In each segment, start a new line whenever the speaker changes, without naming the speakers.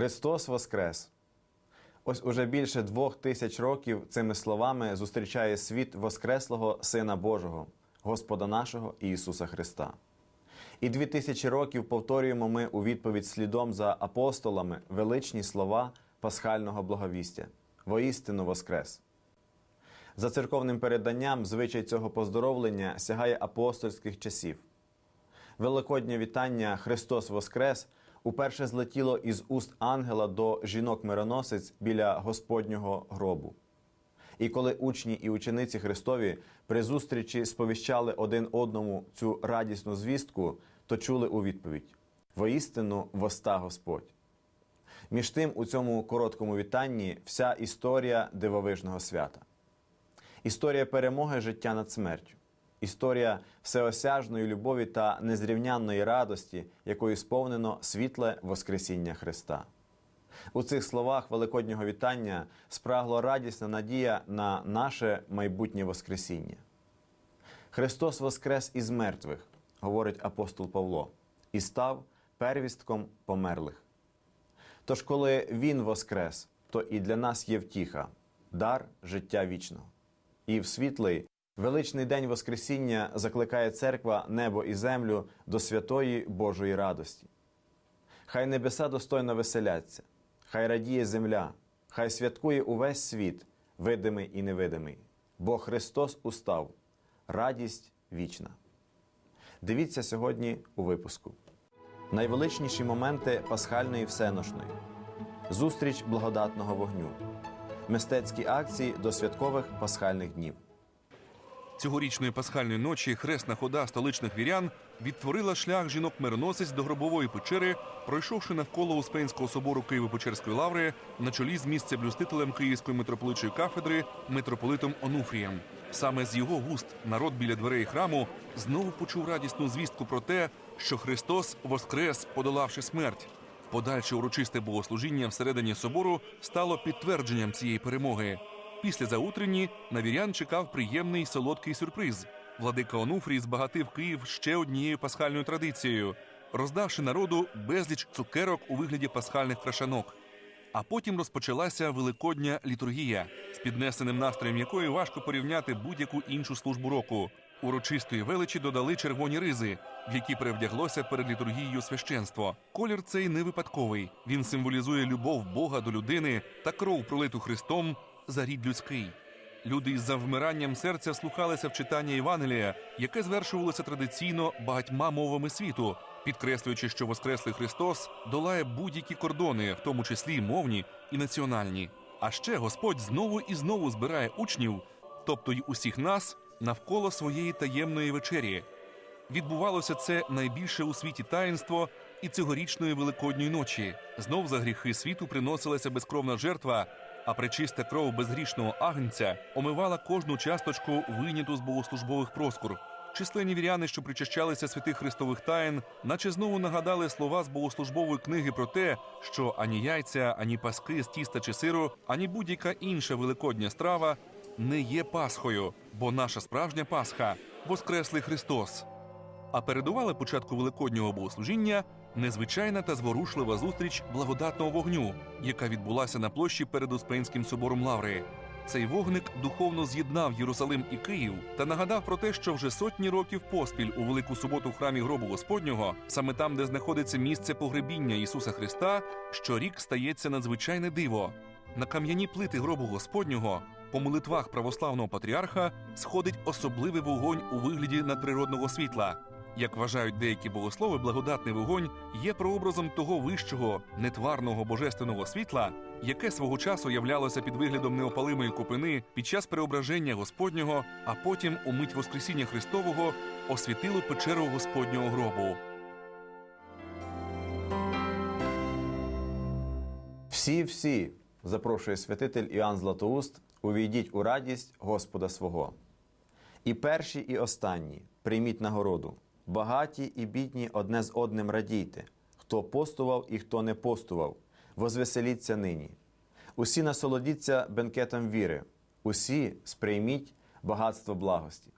Христос Воскрес! Ось уже більше двох тисяч років цими словами зустрічає світ Воскреслого Сина Божого, Господа нашого Ісуса Христа. І дві тисячі років повторюємо ми у відповідь слідом за апостолами величні слова пасхального благовістя воістину Воскрес. За церковним переданням, звичай цього поздоровлення сягає апостольських часів. Великоднє вітання Христос Воскрес уперше злетіло із уст ангела до жінок-мироносиць біля Господнього гробу. І коли учні і учениці Христові при зустрічі сповіщали один одному цю радісну звістку, то чули у відповідь: Воістину воста Господь. Між тим, у цьому короткому вітанні вся історія дивовижного свята. Історія перемоги життя над смертю, історія всеосяжної любові та незрівнянної радості, якою сповнено світле Воскресіння Христа. У цих словах Великоднього вітання спрагло радісна надія на наше майбутнє Воскресіння. Христос воскрес із мертвих, говорить апостол Павло, і став первістком померлих. Тож, коли Він воскрес, то і для нас є втіха, дар життя вічного. І в світлий, величний день Воскресіння закликає церква небо і землю до святої Божої радості. Хай небеса достойно веселяться, хай радіє земля, хай святкує увесь світ, видимий і невидимий, бо Христос устав, радість вічна. Дивіться сьогодні у випуску. Найвеличніші моменти пасхальної всеношної, зустріч благодатного вогню, мистецькі акції до святкових пасхальних днів.
Цьогорічної пасхальної ночі хресна хода столичних вірян відтворила шлях жінок-мироносець до гробової печери, пройшовши навколо Успенського собору Києво-Печерської лаври на чолі з місцеблюстителем Київської митрополитчої кафедри митрополитом Онуфрієм. Саме з його вуст народ біля дверей храму знову почув радісну звістку про те, що Христос воскрес, подолавши смерть. Подальше урочисте богослужіння всередині собору стало підтвердженням цієї перемоги. Після заутренні на вірян чекав приємний солодкий сюрприз. Владика Онуфрій збагатив Київ ще однією пасхальною традицією, роздавши народу безліч цукерок у вигляді пасхальних крашанок. А потім розпочалася великодня літургія, з піднесеним настроєм якої важко порівняти будь-яку іншу службу року. Урочистої величі додали червоні ризи, в які перевдяглося перед літургією священство. Колір цей не випадковий. Він символізує любов Бога до людини та кров, пролиту Христом за рід людський. Люди із завмиранням серця слухалися в читання Євангелія, яке звершувалося традиційно багатьма мовами світу, підкреслюючи, що Воскреслий Христос долає будь-які кордони, в тому числі мовні і національні. А ще Господь знову і знову збирає учнів, тобто й усіх нас, навколо своєї таємної вечері. Відбувалося це найбільше у світі таїнство і цьогорічної великодньої ночі. Знов за гріхи світу приносилася безкровна жертва, а пречиста кров безгрішного агнця омивала кожну часточку вийняту з богослужбових проскур. Численні віряни, що причащалися святих Христових таїн, наче знову нагадали слова з богослужбової книги про те, що ані яйця, ані паски з тіста чи сиру, ані будь-яка інша великодня страва не є Пасхою, бо наша справжня Пасха Воскреслий Христос. А передувала початку великоднього богослужіння незвичайна та зворушлива зустріч благодатного вогню, яка відбулася на площі перед Успенським собором Лаври. Цей вогник духовно з'єднав Єрусалим і Київ та нагадав про те, що вже сотні років поспіль у велику суботу в храмі гробу Господнього, саме там, де знаходиться місце погребіння Ісуса Христа, щорік стається надзвичайне диво. На кам'яні плити гробу Господнього по молитвах православного патріарха сходить особливий вогонь у вигляді надприродного світла. Як вважають деякі богослови, благодатний вогонь є прообразом того вищого, нетварного божественного світла, яке свого часу являлося під виглядом неопалимої купини під час преображення Господнього, а потім у мить Воскресіння Христового освітило печеру Господнього гробу.
Всі, всі, запрошує святитель Іоанн Златоуст, увійдіть у радість Господа свого. І перші, і останні прийміть нагороду. Багаті і бідні одне з одним радійте, хто постував і хто не постував, возвеселіться нині. Усі насолодіться бенкетом віри, усі сприйміть багатство благості.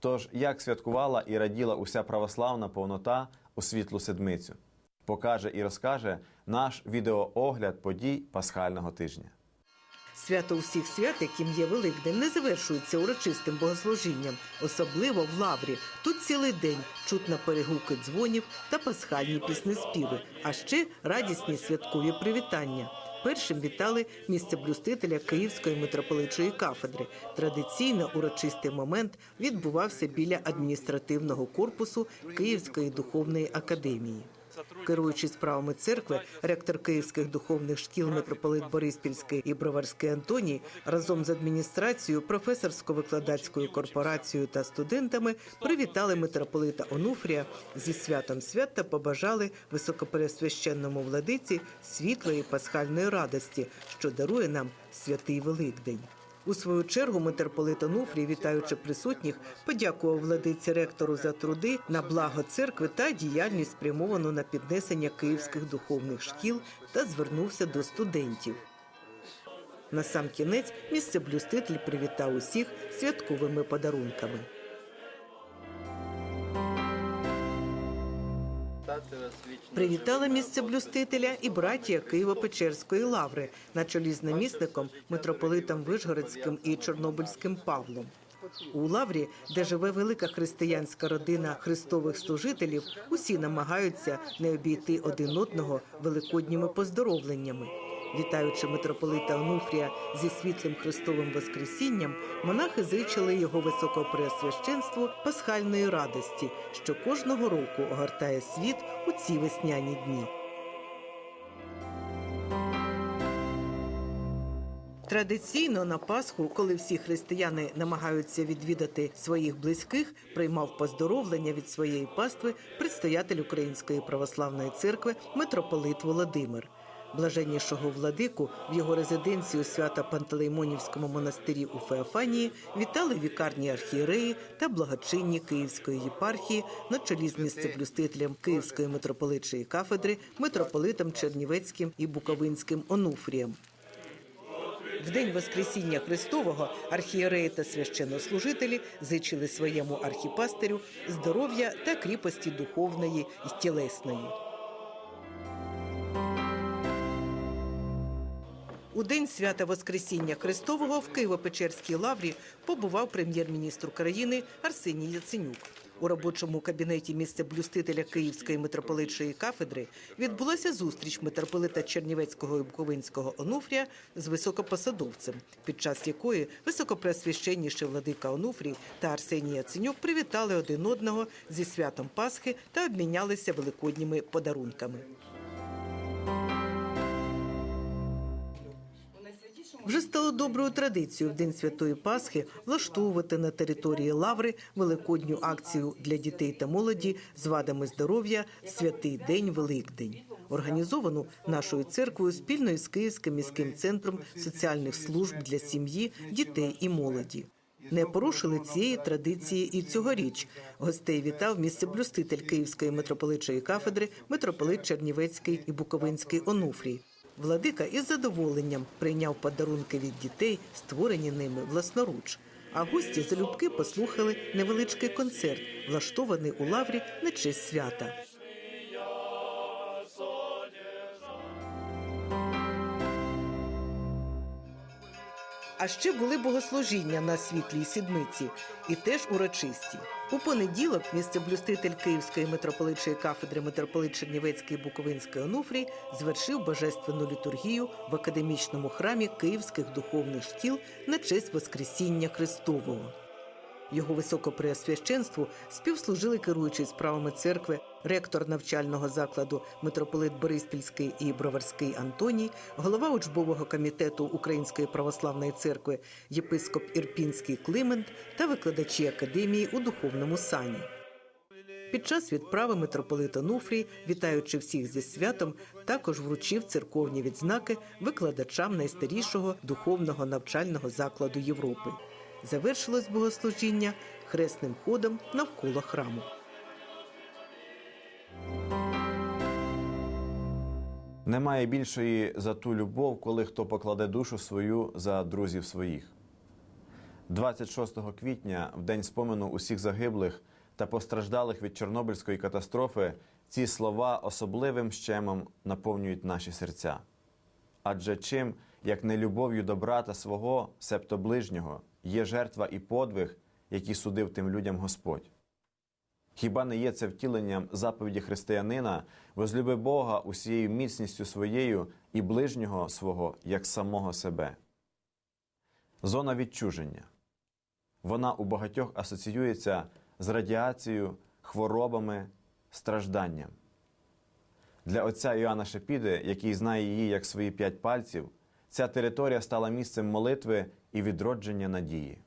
Тож, як святкувала і раділа уся православна повнота у світлу седмицю, покаже і розкаже наш відеоогляд подій пасхального тижня.
Свято усіх свят, яким є Великдень, не завершується урочистим богослужінням, особливо в лаврі. Тут цілий день чутно перегуки дзвонів та пасхальні піснеспіви, а ще радісні святкові привітання. Першим вітали місцеблюстителя Київської митрополитчої кафедри. Традиційно урочистий момент відбувався біля адміністративного корпусу Київської духовної академії. Керуючи справами церкви, ректор київських духовних шкіл митрополит Бориспільський і Броварський Антоній разом з адміністрацією, професорсько-викладацькою корпорацією та студентами привітали митрополита Онуфрія зі святом свят та побажали високопересвященному владиці світлої пасхальної радості, що дарує нам святий Великдень. У свою чергу митрополит Онуфрій, вітаючи присутніх, подякував владиці ректору за труди на благо церкви та діяльність спрямовану на піднесення київських духовних шкіл та звернувся до студентів. На сам кінець місцеблюститель привітав усіх святковими подарунками. Привітала місцеблюстителя і братія Києво-Печерської лаври на чолі з намісником митрополитом Вишгородським і Чорнобильським Павлом. У лаврі, де живе велика християнська родина христових служителів, усі намагаються не обійти один одного великодніми поздоровленнями. Вітаючи митрополита Онуфрія зі світлим Христовим Воскресінням, монахи зичили його високопреосвященству пасхальної радості, що кожного року огортає світ у ці весняні дні. Традиційно на Пасху, коли всі християни намагаються відвідати своїх близьких, приймав поздоровлення від своєї пастви предстоятель Української православної церкви митрополит Володимир. Блаженнішого владику в його резиденції у свято Пантелеймонівському монастирі у Феофанії вітали вікарні архієреї та благочинні Київської єпархії на чолі з місцеблюстителем Київської митрополитчої кафедри, митрополитом Чернівецьким і Буковинським Онуфрієм. В день Воскресіння Христового архієреї та священнослужителі зичили своєму архіпастирю здоров'я та кріпості духовної і тілесної. У день свята Воскресіння Христового в Києво-Печерській лаврі побував прем'єр-міністр України Арсеній Яценюк. У робочому кабінеті місцеблюстителя Київської митрополитчої кафедри відбулася зустріч митрополита Чернівецького і Буковинського Онуфрія з високопосадовцем, під час якої високопреосвященніший владика Онуфрій та Арсеній Яценюк привітали один одного зі святом Пасхи та обмінялися великодніми подарунками. Вже стало доброю традицією в день святої Пасхи влаштовувати на території Лаври великодню акцію для дітей та молоді з вадами здоров'я Святий День Великдень, організовану нашою церквою спільно із Київським міським центром соціальних служб для сім'ї, дітей і молоді. Не порушили цієї традиції і цьогоріч. Гостей вітав місцеблюститель Київської митрополитчої кафедри, митрополит Чернівецький і Буковинський Онуфрій. Владика із задоволенням прийняв подарунки від дітей, створені ними власноруч. А гості залюбки послухали невеличкий концерт, влаштований у лаврі на честь свята. А ще були богослужіння на світлій сідниці і теж урочисті. У понеділок місцеблюститель Київської митрополитчої кафедри митрополит Чернівецький Буковинський Онуфрій звершив божественну літургію в академічному храмі Київських духовних шкіл на честь Воскресіння Христового. Його високопреосвященству співслужили керуючий справами церкви, ректор навчального закладу митрополит Бориспільський і Броварський Антоній, голова учбового комітету Української православної церкви, єпископ Ірпінський Климент та викладачі академії у духовному сані. Під час відправи митрополит Онуфрій, вітаючи всіх зі святом, також вручив церковні відзнаки викладачам найстарішого духовного навчального закладу Європи. Завершилось богослужіння хресним ходом навколо храму.
Немає більшої за ту любов, коли хто покладе душу свою за друзів своїх. 26 квітня, в день спомену усіх загиблих та постраждалих від Чорнобильської катастрофи, ці слова особливим щемом наповнюють наші серця. Адже чим, як не любов'ю до брата свого, себто ближнього, є жертва і подвиг, які судив тим людям Господь. Хіба не є це втіленням заповіді християнина, возлюби Бога усією міцністю своєю і ближнього свого, як самого себе? Зона відчуження. Вона у багатьох асоціюється з радіацією, хворобами, стражданням. Для отця Іоанна Шепіди, який знає її як свої п'ять пальців, ця територія стала місцем молитви і відродження надії.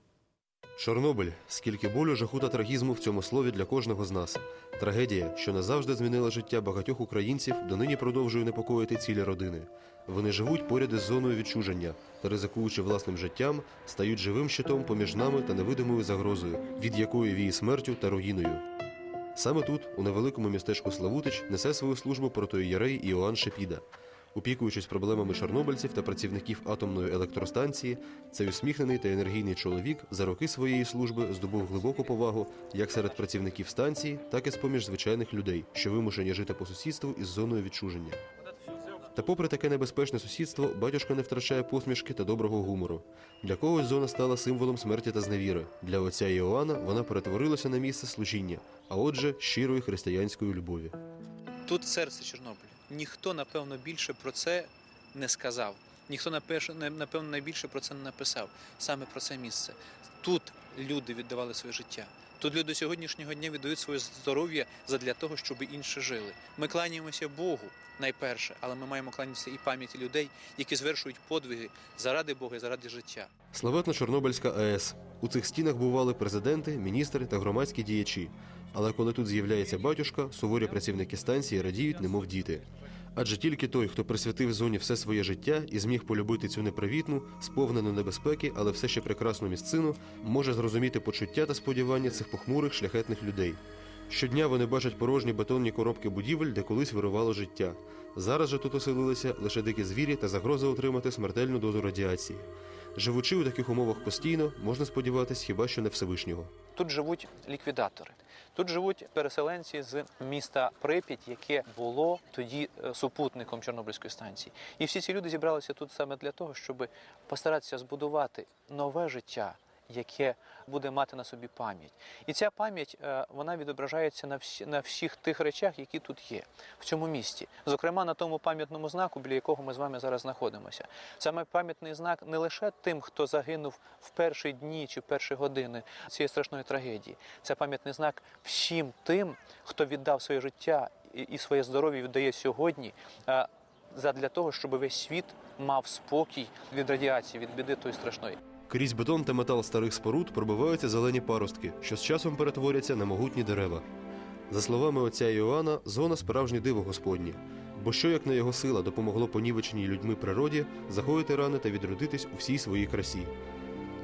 Чорнобиль, скільки болю, жаху та трагізму в цьому слові для кожного з нас. Трагедія, що назавжди змінила життя багатьох українців, донині продовжує непокоїти цілі родини. Вони живуть поряд із зоною відчуження та, ризикуючи власним життям, стають живим щитом поміж нами та невидимою загрозою, від якої віє смертю та руїною. Саме тут, у невеликому містечку Славутич, несе свою службу протоієрей Іоанн Шепіда. Опікуючись проблемами чорнобильців та працівників атомної електростанції, цей усміхнений та енергійний чоловік за роки своєї служби здобув глибоку повагу як серед працівників станції, так і з поміж звичайних людей, що вимушені жити по сусідству із зоною відчуження. Та попри таке небезпечне сусідство, батюшка не втрачає посмішки та доброго гумору. Для когось зона стала символом смерті та зневіри. Для отця Іоанна вона перетворилася на місце служіння, а отже, щирої християнської любові.
Тут серце Чорнобиля. Ніхто, напевно, більше про це не сказав. Ніхто, напевно, найбільше про це не написав. Саме про це місце. Тут люди віддавали своє життя. Тут люди сьогоднішнього дня віддають своє здоров'я задля того, щоб інші жили. Ми кланяємося Богу найперше, але ми маємо кланятися і пам'яті людей, які звершують подвиги заради Бога і заради життя.
Славетна Чорнобильська АЕС. У цих стінах бували президенти, міністри та громадські діячі. Але коли тут з'являється батюшка, суворі працівники станції радіють, немов діти. Адже тільки той, хто присвятив зоні все своє життя і зміг полюбити цю непривітну, сповнену небезпеки, але все ще прекрасну місцину, може зрозуміти почуття та сподівання цих похмурих шляхетних людей. Щодня вони бачать порожні бетонні коробки будівель, де колись вирувало життя. Зараз же тут оселилися лише дикі звірі та загроза отримати смертельну дозу радіації. Живучи у таких умовах постійно, можна сподіватися хіба що не Всевишнього.
Тут живуть ліквідатори. Тут живуть переселенці з міста Прип'ять, яке було тоді е, супутником Чорнобильської станції. І всі ці люди зібралися тут саме для того, щоб постаратися збудувати нове життя, яке буде мати на собі пам'ять. І ця пам'ять е, вона відображається на всі на всіх тих речах, які тут є в цьому місті. Зокрема, на тому пам'ятному знаку, біля якого ми з вами зараз знаходимося. Саме пам'ятний знак не лише тим, хто загинув в перші дні чи перші години цієї страшної трагедії. Це пам'ятний знак всім тим, хто віддав своє життя і- своє здоров'я віддає сьогодні. е, Задля того, щоб весь світ мав спокій від радіації, від біди тої страшної.
Крізь бетон та метал старих споруд пробиваються зелені паростки, що з часом перетворяться на могутні дерева. За словами отця Іоанна, зона справжнє диво Господнє. Бо що як не його сила допомогло понівеченій людьми природі загоїти рани та відродитись у всій своїй красі.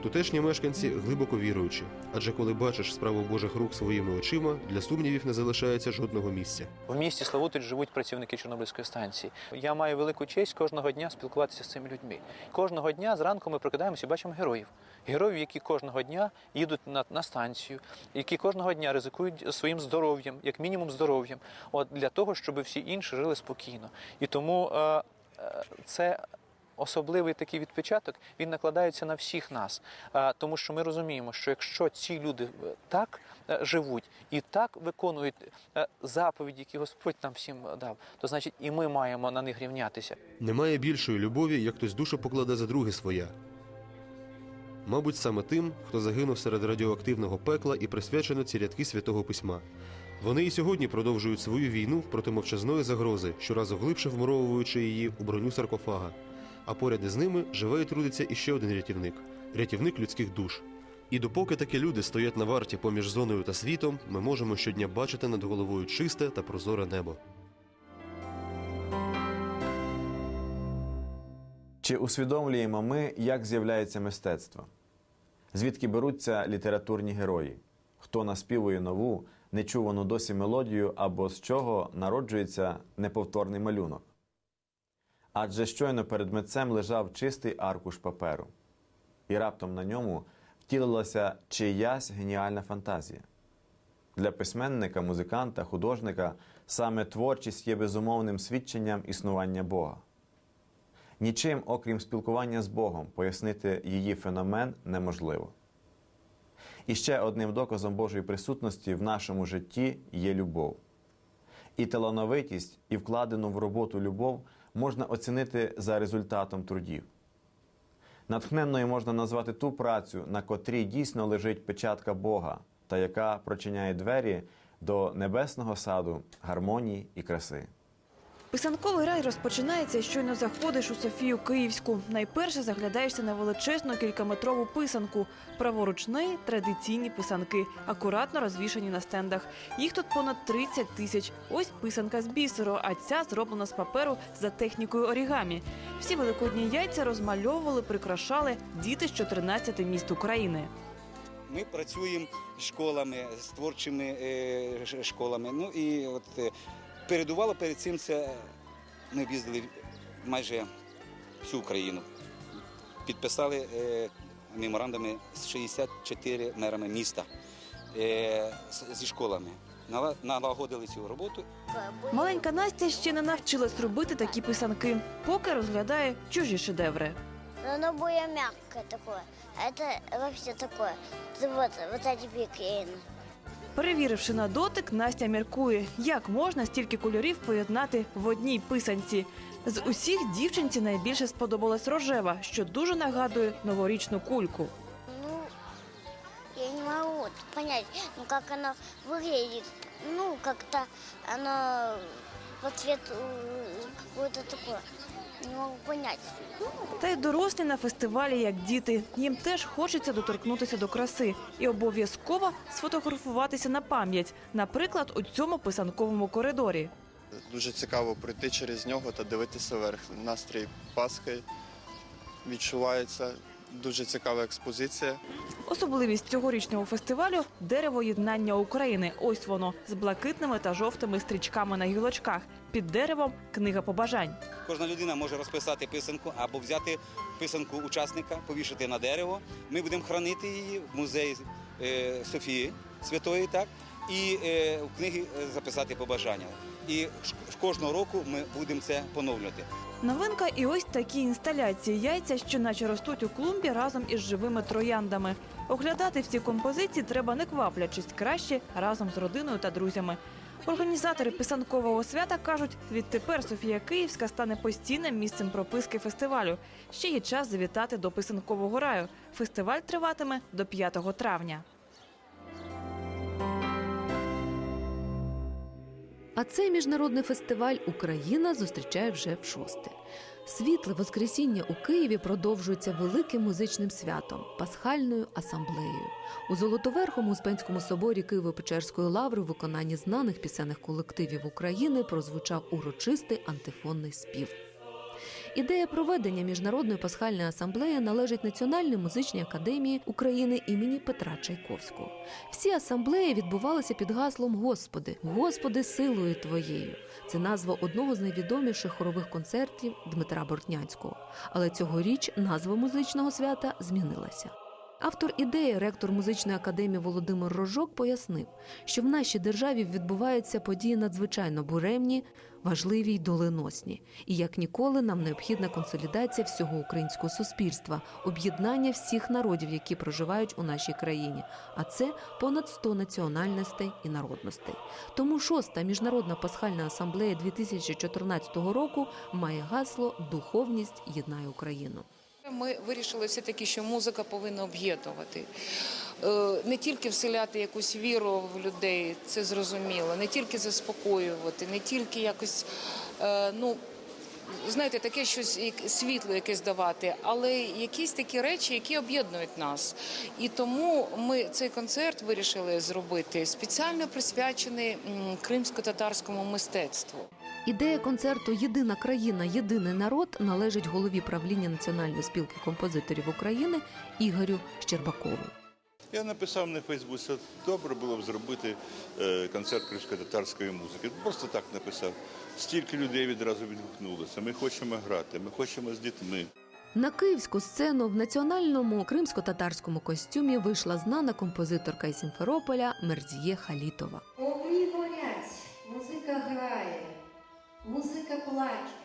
Тутешні мешканці глибоко віруючі, адже коли бачиш справу Божих рук своїми очима, для сумнівів не залишається жодного місця.
В місті Славутич живуть працівники Чорнобильської станції. Я маю велику честь кожного дня спілкуватися з цими людьми. Кожного дня зранку ми прокидаємося і бачимо героїв. Героїв, які кожного дня їдуть на, на станцію, які кожного дня ризикують своїм здоров'ям, як мінімум здоров'ям, от для того, щоб всі інші жили спокійно. І тому е, е, це. Особливий такий відпечаток він накладається на всіх нас, тому що ми розуміємо, що якщо ці люди е, так е, живуть і так виконують е, заповіді, які Господь нам всім дав, то значить і ми маємо на них рівнятися.
Немає більшої любові, як хтось душу покладе за друге своя. Мабуть, саме тим, хто загинув серед радіоактивного пекла і присвячено ці рядки святого письма. Вони і сьогодні продовжують свою війну проти мовчазної загрози, щоразу глибше вмуровуючи її у броню саркофага. А поряд із ними живе і трудиться іще один рятівник рятівник людських душ. І допоки такі люди стоять на варті поміж зоною та світом, ми можемо щодня бачити над головою чисте та прозоре небо.
Чи усвідомлюємо ми, як з'являється мистецтво? Звідки беруться літературні герої? Хто наспівує нову, нечувану досі мелодію або з чого народжується неповторний малюнок? Адже щойно перед митцем лежав чистий аркуш паперу, і раптом на ньому втілилася чиясь геніальна фантазія. Для письменника, музиканта, художника саме творчість є безумовним свідченням існування Бога. Нічим, окрім спілкування з Богом, пояснити її феномен неможливо. І ще одним доказом Божої присутності в нашому житті є любов. І талановитість, і вкладену в роботу любов можна оцінити за результатом трудів. Натхненною можна назвати ту працю, на котрій дійсно лежить печатка Бога, та яка прочиняє двері до небесного саду гармонії і краси.
Писанковий рай розпочинається, щойно заходиш у Софію Київську. Найперше заглядаєшся на величезну кількаметрову писанку. Праворуч неї традиційні писанки, акуратно розвішані на стендах. Їх тут понад 30 тисяч. Ось писанка з бісеру, а ця зроблена з паперу за технікою орігамі. Всі великодні яйця розмальовували, прикрашали діти з 14 міст України.
Ми працюємо з школами, з творчими е, школами. Ну і от е, передувало перед цим це ми об'їздили майже всю Україну. Підписали е, меморандуми з 64 мерами міста е, з- зі школами. Нала- Налагодили цю роботу
Маленька Настя ще не навчилась робити такі писанки, поки розглядає чужі шедеври.
Но оно более мягкое такое. А это вообще такое. Это Вот, вот эти приклеены.
Перевіривши на дотик, Настя міркує, як можна стільки кольорів поєднати в одній писанці. З усіх дівчинці найбільше сподобалась рожева, що дуже нагадує новорічну кульку.
Ну, я не вот понять, ну как оно выглядит. Ну, как-то оно по цвету какое-то такое. Не могу понять.
Та й дорослі на фестивалі, як діти. Їм теж хочеться доторкнутися до краси і обов'язково сфотографуватися на пам'ять, наприклад, у цьому писанковому коридорі.
Дуже цікаво пройти через нього та дивитися вверх. Настрій Пасхи відчувається. Дуже цікава експозиція.
Особливість цьогорічного фестивалю дерево єднання України. Ось воно з блакитними та жовтими стрічками на гілочках. Під деревом книга побажань.
Кожна людина може розписати писанку або взяти писанку учасника, повішати на дерево. Ми будемо хранити її в музеї е, Софії Святої, так і е, в книги е, записати побажання. І кожного року ми будемо це поновлювати.
Новинка і ось такі інсталяції яйця, що наче ростуть у клумбі разом із живими трояндами. Оглядати всі композиції треба не кваплячись, краще разом з родиною та друзями. Організатори писанкового свята кажуть, відтепер Софія Київська стане постійним місцем прописки фестивалю. Ще є час завітати до писанкового раю. Фестиваль триватиме до 5 травня.
А цей міжнародний фестиваль Україна зустрічає вже в шосте. Світле Воскресіння у Києві продовжується великим музичним святом пасхальною асамблеєю. У Золотоверхому Успенському соборі Києво-Печерської лаври в виконанні знаних пісенних колективів України прозвучав урочистий антифонний спів. Ідея проведення міжнародної пасхальної асамблеї належить Національній музичній академії України імені Петра Чайковського. Всі асамблеї відбувалися під гаслом Господи, Господи, силою Твоєю. Це назва одного з найвідоміших хорових концертів Дмитра Бортнянського. Але цьогоріч назва музичного свята змінилася. Автор ідеї, ректор музичної академії Володимир Рожок, пояснив, що в нашій державі відбуваються події надзвичайно буремні, важливі й доленосні. І як ніколи нам необхідна консолідація всього українського суспільства, об'єднання всіх народів, які проживають у нашій країні. А це понад 100 національностей і народностей. Тому шоста міжнародна пасхальна асамблея 2014 року має гасло Духовність єднає Україну.
Ми вирішили все-таки, що музика повинна об'єднувати. Е, Не тільки вселяти якусь віру в людей, це зрозуміло, не тільки заспокоювати, не тільки якось, е, ну, знаєте, таке щось світло якесь давати, але якісь такі речі, які об'єднують нас. І тому ми цей концерт вирішили зробити спеціально присвячений кримсько-татарському мистецтву.
Ідея концерту Єдина країна, єдиний народ належить голові правління Національної спілки композиторів України Ігорю Щербакову.
Я написав на Фейсбуці, добре було б зробити е, концерт кримсько-татарської музики. Просто так написав. Стільки людей відразу відгукнулося. Ми хочемо грати, ми хочемо з дітьми.
На київську сцену в національному кримсько-татарському костюмі вийшла знана композиторка із Сімферополя Мерзіє Халітова.
Плаче,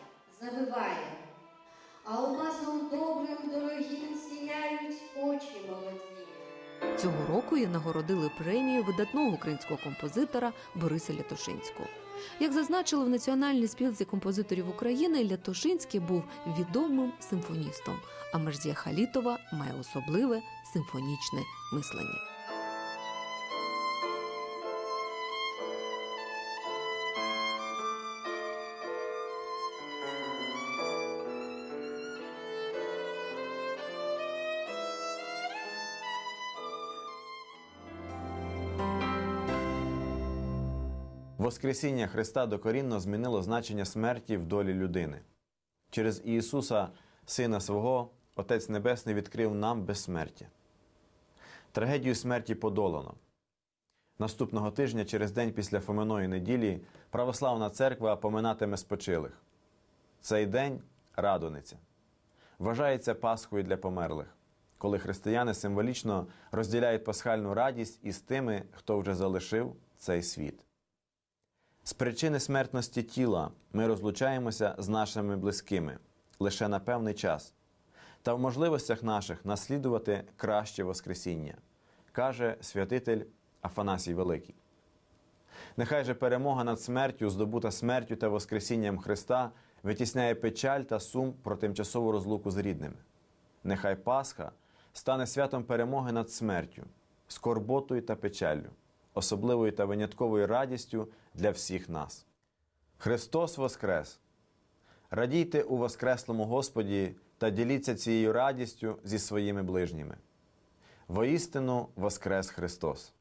завиває, а алмазом добрим дорогим сіяють очі молоді.
Цього року її нагородили премію видатного українського композитора Бориса Лятошинського. Як зазначили в Національній спілці композиторів України, Лятошинський був відомим симфоністом, а Мерзія Халітова має особливе симфонічне мислення.
Воскресіння Христа докорінно змінило значення смерті в долі людини. Через Ісуса, Сина свого, Отець Небесний відкрив нам безсмертя. Трагедію смерті подолано. Наступного тижня, через день після Фоминої неділі, православна церква поминатиме спочилих. Цей день радониця. Вважається Пасхою для померлих, коли християни символічно розділяють пасхальну радість із тими, хто вже залишив цей світ. З причини смертності тіла ми розлучаємося з нашими близькими лише на певний час, та в можливостях наших наслідувати краще Воскресіння, каже святитель Афанасій Великий. Нехай же перемога над смертю, здобута смертю та Воскресінням Христа, витісняє печаль та сум про тимчасову розлуку з рідними. Нехай Пасха стане святом перемоги над смертю, скорботою та печаллю, особливою та винятковою радістю для всіх нас. Христос Воскрес! Радійте у Воскреслому Господі та діліться цією радістю зі своїми ближніми. Воістину Воскрес Христос!